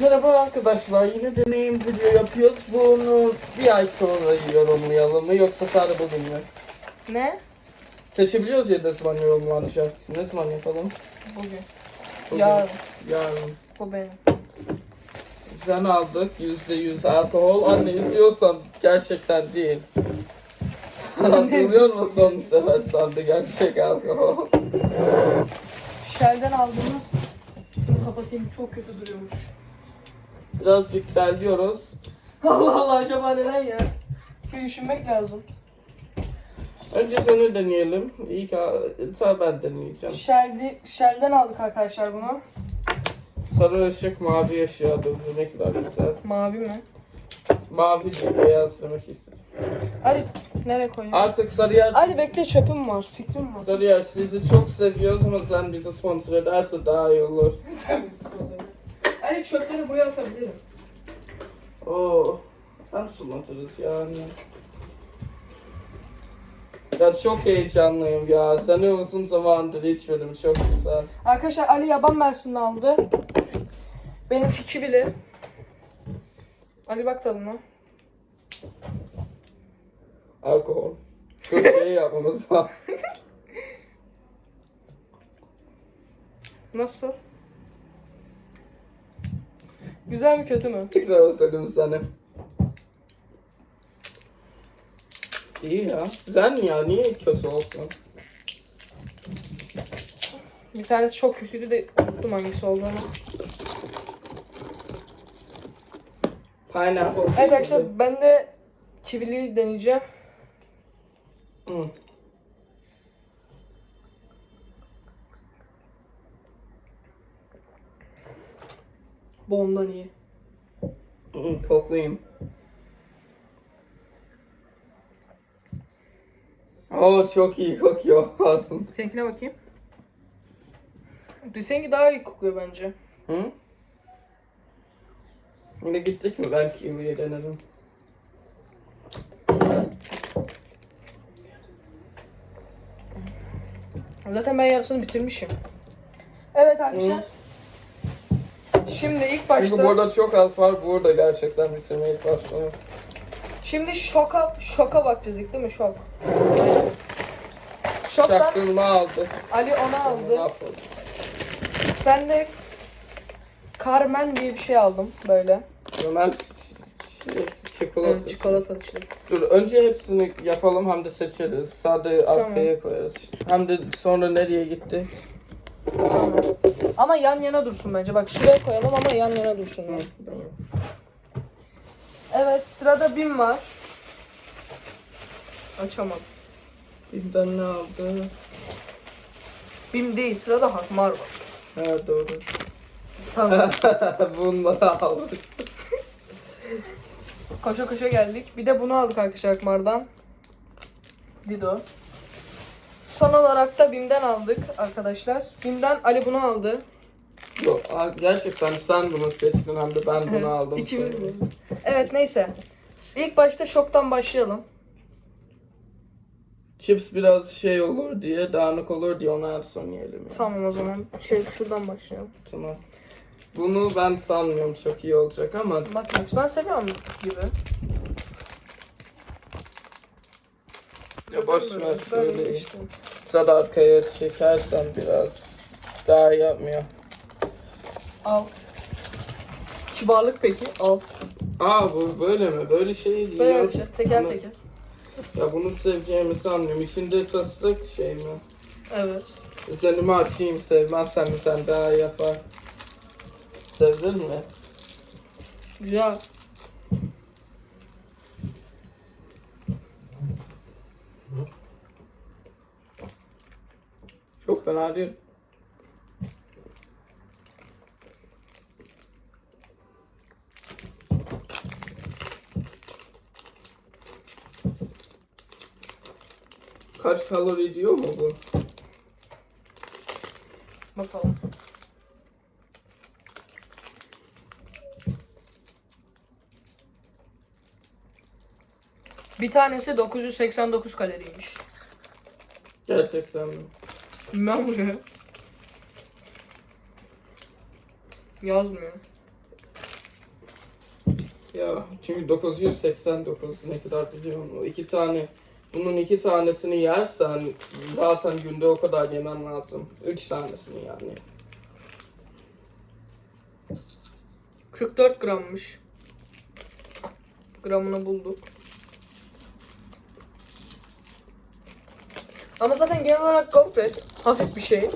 Merhaba arkadaşlar, yine deneyim video yapıyoruz. Bunu bir ay sonra yorumlayalım mı yoksa sadece bugün mü? Ne? Seçebiliyoruz ya ne zaman yorumlanacak. Ne zaman yapalım? Bugün. Bugün. Yarın. Yarın. Bu benim. Sen aldık yüzde yüz alkol. Anne istiyorsan gerçekten değil. Hatırlıyor musun son sefer sandı gerçek alkol. Shell'den aldığımız şunu kapatayım çok kötü duruyormuş. Birazcık terliyoruz. Allah Allah acaba neden ya? Bir düşünmek lazım. Önce seni deneyelim. İlk sonra ben deneyeceğim. Shell'di, Shell'den aldık arkadaşlar bunu. Sarı ışık mavi ışığa döndü. Ne kadar güzel. Mavi mi? Mavi değil, beyaz demek istedim. Ali nereye koyayım? Artık Sarıyer, Ali bekle çöpüm var, fikrim var. Sarıyer sizi çok seviyoruz ama sen bizi sponsor ederse daha iyi olur. Sen misin Ali çöpleri buraya atabilirim. Oo, hem sulatırız yani. Ya çok heyecanlıyım ya. Seni uzun zamandır içmedim. Çok güzel. Arkadaşlar Ali yaban mersini aldı. Benimki kivili. Ali bak tadına. Alkol. Çok şey yapmamız lazım. Nasıl? Güzel mi kötü mü? Tekrar özledim seni. İyi ya. Güzel ya. Niye kötü olsun? Bir tanesi çok kötüydü de unuttum hangisi olduğunu. Pineapple. Evet arkadaşlar ben de kivili deneyeceğim. Hı. Bu ondan iyi. Hı, Koklayayım. Oo çok iyi kokuyor aslında. Seninkine bakayım. Seninki daha iyi kokuyor bence. Hı? Yine gittik mi? Ben kiwiyi denerim. Zaten ben yarısını bitirmişim. Evet arkadaşlar. Şimdi ilk başta Çünkü burada çok az var. Burada gerçekten bitirmeyi başlıyor. şimdi şoka şoka bakacağız ilk değil mi? Şok. Şoktan Çaktırma aldı. Ali onu aldı. Ben de Carmen diye bir şey aldım böyle. Ömer şey, çikolata. Evet, çikolata çilek. Dur önce hepsini yapalım hem de seçeriz. Sade Tamam. arkaya koyarız. Hem de sonra nereye gitti? Sonra. Ama yan yana dursun bence. Bak şuraya koyalım ama yan yana dursun. Tamam. Evet sırada BİM var. Açamadım. Bizden ne aldı? BİM değil sırada Hakmar var. Ha doğru. Tamam. Bunları almış. koşa koşa geldik. Bir de bunu aldık arkadaşlar Hakmar'dan. Dido. Son olarak da BİM'den aldık arkadaşlar. BİM'den Ali bunu aldı. Yok, gerçekten sen bunu seçtin hem de ben bunu aldım. İkimiz mi? Evet neyse. İlk başta şoktan başlayalım. Chips biraz şey olur diye, dağınık olur diye onu en son yiyelim. ya. Tamam o zaman şey şuradan başlayalım. Tamam. Bunu ben sanmıyorum çok iyi olacak ama Bak Max ben seviyorum gibi. Ya boş ver Böyle işte. Sen arkaya çekersen biraz daha yapmıyor. Al. Kibarlık peki? Al. Aa bu böyle mi? Böyle şey değil. Böyle ya. yapacağız. Teker Bunu- teker. Ya bunu seveceğimi sanmıyorum. İçinde fıstık şey mi? Evet. Üzerime açayım sevmezsen sen daha yapar. Sevdin mi? Güzel. Çok fena değil. Kaç kalori diyor mu bu? Bakalım. Bir tanesi 989 kaloriymiş. Gerçekten mi? Bilmem bu ne. Yazmıyor. Ya çünkü 989 ne kadar biliyorum. O iki tane bunun iki tanesini yersen zaten günde o kadar yemen lazım. Üç tanesini yani. 44 grammış. Gramını bulduk. Ama zaten genel olarak gofret hafif bir şey.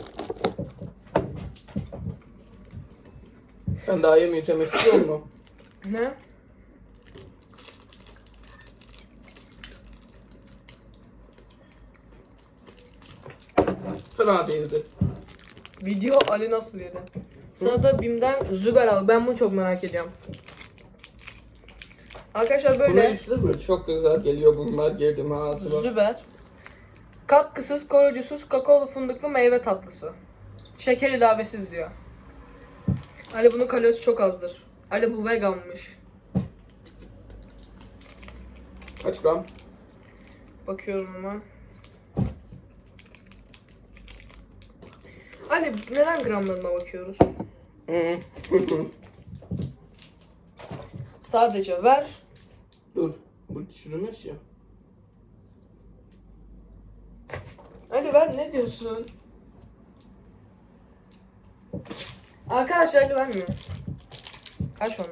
Ben daha yemeyeceğim istiyor mu? Ne? Fena değildi. Video Ali nasıl yedi? Sonra da Bim'den Züber al. Ben bunu çok merak ediyorum. Arkadaşlar Bunu böyle içti mi? Çok güzel geliyor bunlar girdim ağzıma. Züber. Katkısız, koruyucusuz, kakaolu fındıklı meyve tatlısı. Şeker ilavesiz diyor. Ali bunun kalorisi çok azdır. Ali bu veganmış. Kaç gram? Bakıyorum hemen. Ali neden gramlarına bakıyoruz? Sadece ver. Dur. Bu çürümüş ya. Ali ver ne diyorsun? Arkadaşlar Ali vermiyor. Aç onu.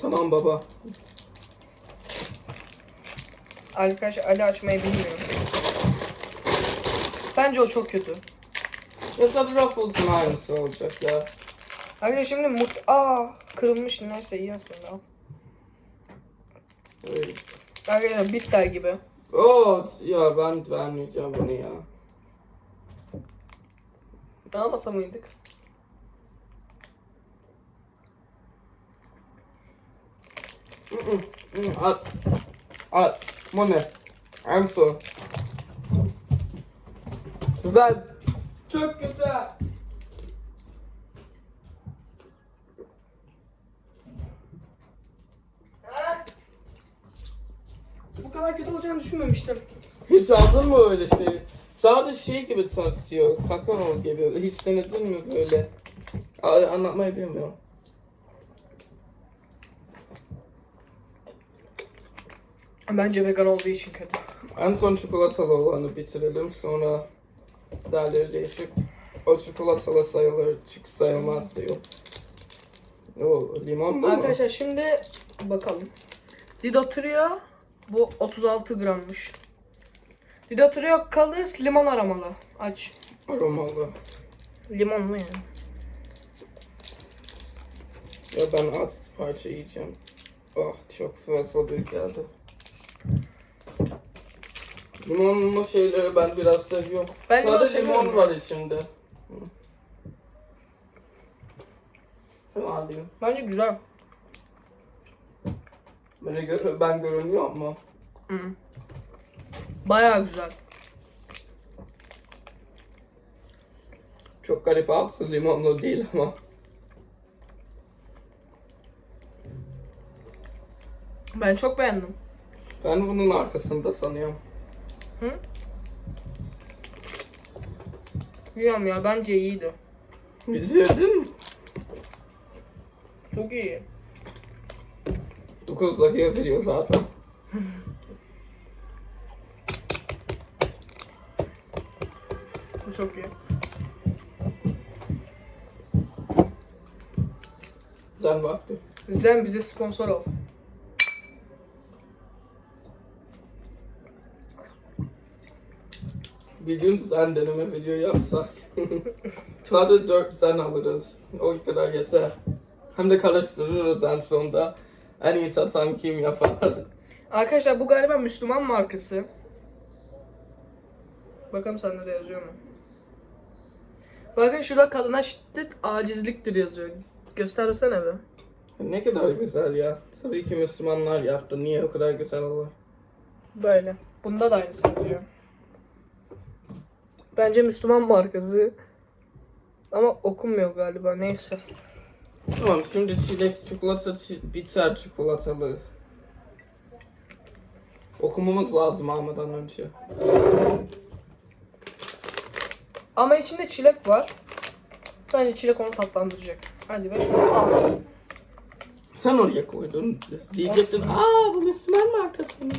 Tamam baba. Arkadaş Ali açmayı bilmiyor. Bence o çok kötü. Ya sarı Ruffles'ın aynısı olacak ya. Arkadaşlar şimdi mut... Aa kırılmış neyse iyi aslında. Öyle. Arkadaşlar bitter gibi. Oo ya ben vermeyeceğim bunu ya. Ne yapmasa mıydık? At. At. Bu ne? I'm so. Güzel. Çok kötü. Bu kadar kötü olacağını düşünmemiştim. Hiç aldın mı öyle şey? Sadece şey gibi tartışıyor. Kakao gibi. Hiç denedin mi böyle? Anlatmayı bilmiyorum. Bence vegan olduğu için kötü. En son çikolatalı olanı bitirelim. Sonra diğerleri değişik. O çikolatalı sayılır, çünkü sayılmaz diyor. O limon mu? Arkadaşlar şimdi bakalım. Dido Trio bu 36 grammış. Dido Trio Colors limon aromalı. Aç. Aromalı. Limonlu yani. Ya ben az parça yiyeceğim. Ah çok fazla büyük geldi. Limonlu şeyleri ben biraz seviyorum. Ben Sadece limon var içinde. Fena değil. Bence güzel. Beni gör ben görünüyor mu? Hı. Bayağı güzel. Çok garip altı limonlu değil ama. Ben çok beğendim. Ben bunun arkasında sanıyorum. Hı? Bilmiyorum ya bence iyiydi. Bitirdin mi? Çok iyi. 9 dakika veriyor zaten. Bu çok iyi. Sen vakti. Zen bize sponsor ol. Bir gün sen deneme video yapsak. Sadece 4 sen alırız. O kadar yeter. Hem de karıştırırız en sonunda. En iyi satan kim yapar? Arkadaşlar bu galiba Müslüman markası. Bakalım sende de yazıyor mu? Bakın şurada kadına şiddet acizliktir yazıyor. Göstersene be. ne kadar güzel ya. Tabii ki Müslümanlar yaptı. Niye o kadar güzel olur? Böyle. Bunda da aynısı yazıyor. Bence Müslüman markası. Ama okunmuyor galiba. Neyse. Tamam şimdi çilek çikolata çi- biter çikolatalı. Okumamız lazım almadan önce. Ama içinde çilek var. Bence çilek onu tatlandıracak. Hadi ver şunu al. Sen oraya koydun. Diyecektin aa bu Nesmen markasının.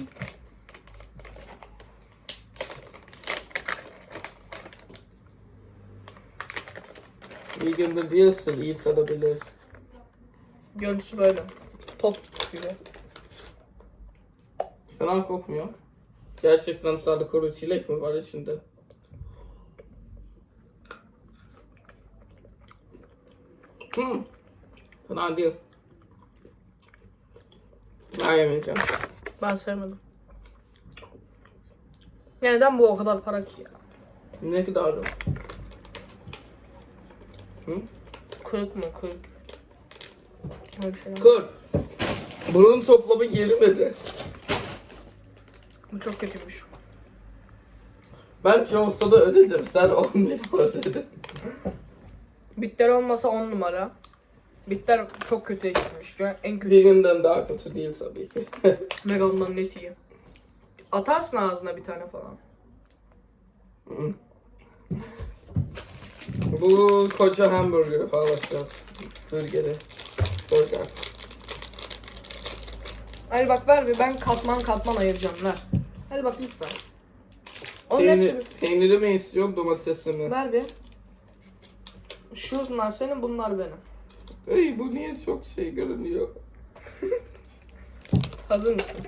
Vegan'da değilsin iyi sanabilir. Görüntüsü böyle. Top gibi. Fena kokmuyor. Gerçekten sade kuru çilek mi var içinde? Hmm. Fena değil. Ben yemeyeceğim. Ben sevmedim. Neden bu o kadar para ki ya? Ne kadar da? Hı? 40 mı 40? Öyle bir şey. Kır. Bunun toplamı 20'di. Bu çok kötüymüş. Olsa da ödedim. Sen 10 lira ödedin. Bitter olmasa 10 numara. Bitter çok kötüye gitmiş. Yani en kötü. Vegan'dan daha kötü değil tabii ki. Megan'dan net iyi. Atarsın ağzına bir tane falan. Hı. Bu koca hamburgeri paylaşacağız. Burgeri. Burger. Hadi bak ver bir ben katman katman ayıracağım ver. Hadi bak lütfen. Onun Peynir, hepsini peyniri mi istiyorum domatesi mi? ver bir. Şunlar senin bunlar benim. Ey bu niye çok şey görünüyor? Hazır mısın?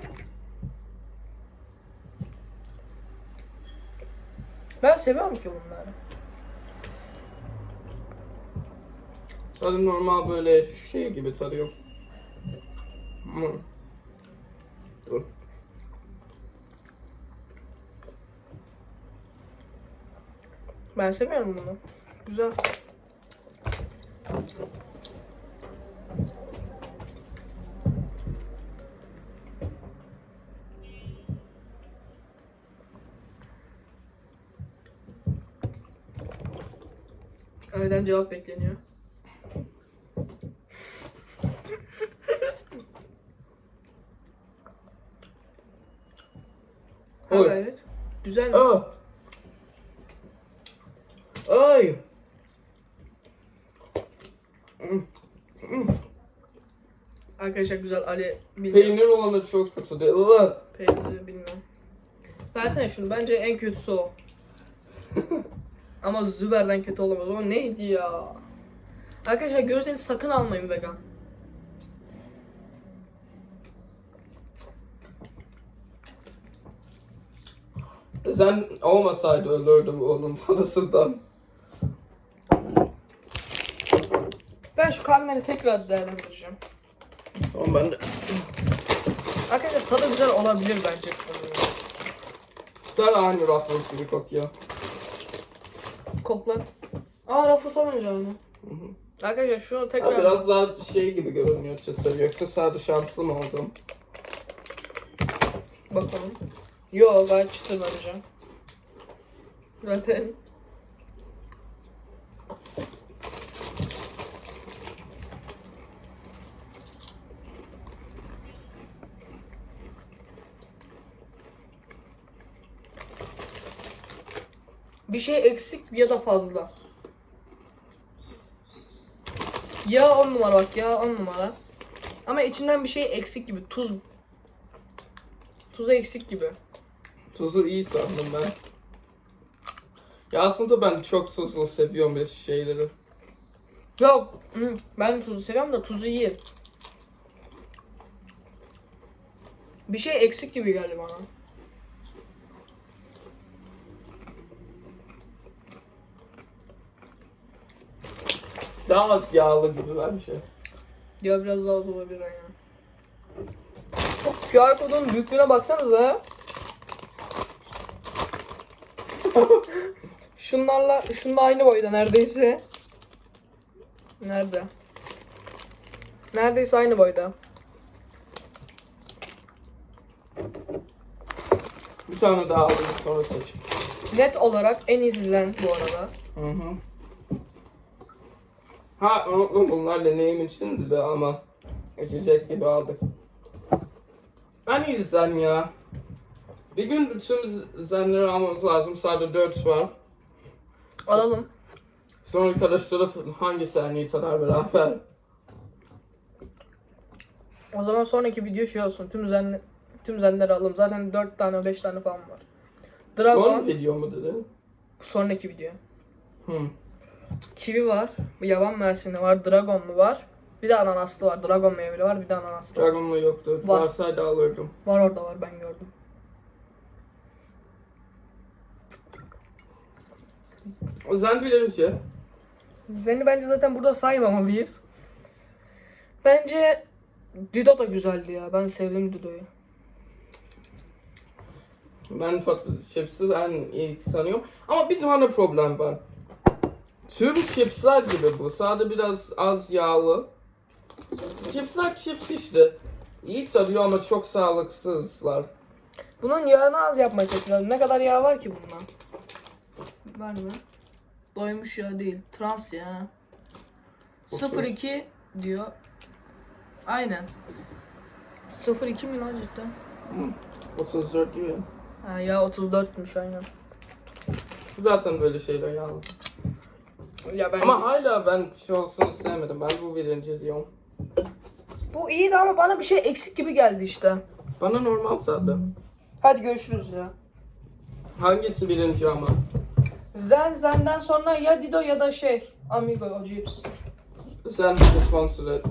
Ben seviyorum ki bunları. Tadı normal böyle şey gibi tadıyor. Hmm. Dur. Ben seviyorum bunu. Güzel. Öğleden cevap bekleniyor. Ha, Oy. gayret. Güzel mi? Ah. Ay. Hmm. Arkadaşlar güzel Ali bilmiyorum. Peynir olanı çok kötü değil mi? Peyniri bilmiyorum. Versene şunu. Bence en kötüsü o. Ama Züber'den kötü olamaz. O neydi ya? Arkadaşlar görürseniz sakın almayın vegan. Sen olmasaydı ölürdüm onun tanısından. Ben şu kalmeni tekrar değerlendireceğim. Ama ben de... Arkadaşlar tadı güzel olabilir bence. Sen aynı Ruffles gibi kokuyor. Kokla. Aa Ruffles'a benziyor aynı. Hı hı. Arkadaşlar şunu Ha, tekrar... biraz daha şey gibi görünüyor çıtır. Yoksa sadece şanslı mı oldum? Bakalım. Yo gayet çıtır bence. Zaten. Bir şey eksik ya da fazla. Ya on numara bak ya on numara. Ama içinden bir şey eksik gibi. Tuz. Tuzu eksik gibi. Tuzu iyi sandım ben. Ya aslında ben çok tuzlu seviyorum bir şeyleri. Yok. Ben tuzu seviyorum da tuzu iyi. Bir şey eksik gibi geldi bana. Daha az yağlı gibi bence. Ya biraz daha az olabilir aynen. QR kodun büyüklüğüne baksanıza. Şunlarla, şununla aynı boyda neredeyse. Nerede? Neredeyse aynı boyda. Bir tane daha aldım sonra seç. Net olarak en izlenen bu arada. Hı hı. Ha unuttum bunlar deneyim içindi de ama içecek gibi aldık. En iyi zen ya. Bir gün bütün zenleri almamız lazım. Sadece 4 var. Alalım. Sonra karıştırıp hangisi en iyi tarar beraber. O zaman sonraki video şey olsun. Tüm zen tüm zenleri alalım. Zaten 4 tane 5 tane falan var. Dragon Son video mu dedin? sonraki video. Hmm. Kiwi var. Bu yaban versiyonu var. Dragonlu var. Bir de ananaslı var. Dragon meyveli var. Bir de ananaslı var. Dragon'la yoktu. Var. Varsaydı alırdım. Var orada var ben gördüm. O zaman birinci. Zen'i bence zaten burada saymamalıyız. Bence Dido da güzeldi ya. Ben sevdim Dido'yu. Ben Fatih chipsiz en iyi sanıyorum. Ama bir tane problem var. Tüm chipsler gibi bu. Sadece biraz az yağlı. Chipsler chips işte. İyi tadıyor ama çok sağlıksızlar. Bunun yağını az yapmaya çalışıyorlar. Ne kadar yağ var ki bunda? Var mı? Doymuş yağ değil. Trans yağ. Okey. 02 diyor. Aynen. 02 mi lan cidden? Hmm. 34 diyor. Ha, yağ 34'müş aynen. Zaten böyle şeyler yağlı. Ya ben Ama hala ben şey olsun istemedim. Ben bu birinci diyorum. bu iyiydi ama bana bir şey eksik gibi geldi işte. Bana normal zaten. Hadi görüşürüz ya. Hangisi birinci ama? Zen Zen'den sonra ya Dido ya da şey Amigo o cips. Sen sponsor et.